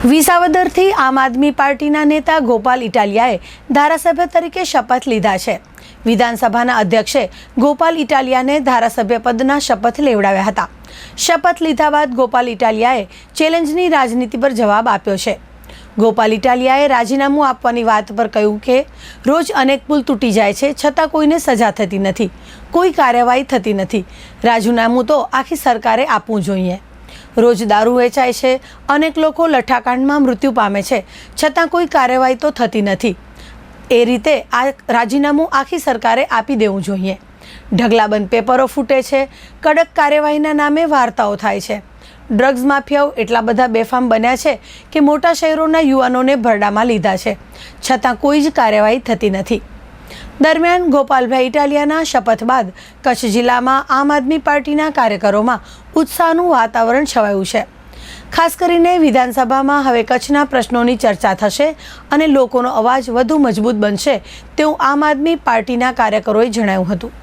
વિસાવદરથી આમ આદમી પાર્ટીના નેતા ગોપાલ ઇટાલિયાએ ધારાસભ્ય તરીકે શપથ લીધા છે. વિધાનસભાના અધ્યક્ષે ગોપાલ ઇટાલિયાને ધારાસભ્ય પદના શપથ લેવડાવ્યા હતા. શપથ લીધા બાદ ગોપાલ ઇટાલિયાએ ચેલેન્જની રાજનીતિ પર જવાબ આપ્યો છે. ગોપાલ ઇટાલિયાએ રાજીનામું આપવાની વાત પર કહ્યું કે, રોજ અનેક પુલ તૂટી જાય છે, છતાં કોઈને સજા થતી નથી, કોઈ કાર્યવાહી થતી નથી. રાજીનામું તો આખી સરકારે આપવું જોઈએ. રોજ દારૂ વેચાય છે, અનેક લોકો લઠ્ઠાકાંડમાં મૃત્યુ પામે છે, છતાં કોઈ કાર્યવાહી તો થતી નથી. એ રીતે આ રાજીનામું આખી સરકારે આપી દેવું જોઈએ. ઢગલાબંધ પેપરો ફૂટે છે, કડક કાર્યવાહીના નામે વાર્તાઓ થાય છે. ડ્રગ્સ માફિયાઓ એટલા બધા બેફામ બન્યા છે કે મોટા શહેરોના યુવાનોને ભરડામાં લીધા છે. છતાં કોઈ જ કાર્યવાહી થતી નથી. દરમિયાન ગોપાલભાઈ ઇટાલિયાના શપથ બાદ કચ્છ જિલ્લામાં આમ આદમી પાર્ટીના કાર્યકરોમાં ઉત્સાહનું વાતાવરણ છવાયું છે. ખાસ કરીને વિધાનસભામાં હવે કચ્છના પ્રશ્નોની ચર્ચા થશે અને લોકોનો અવાજ વધુ મજબૂત બનશે તેવું આમ આદમી પાર્ટીના કાર્યકરોએ જણાવ્યું હતું.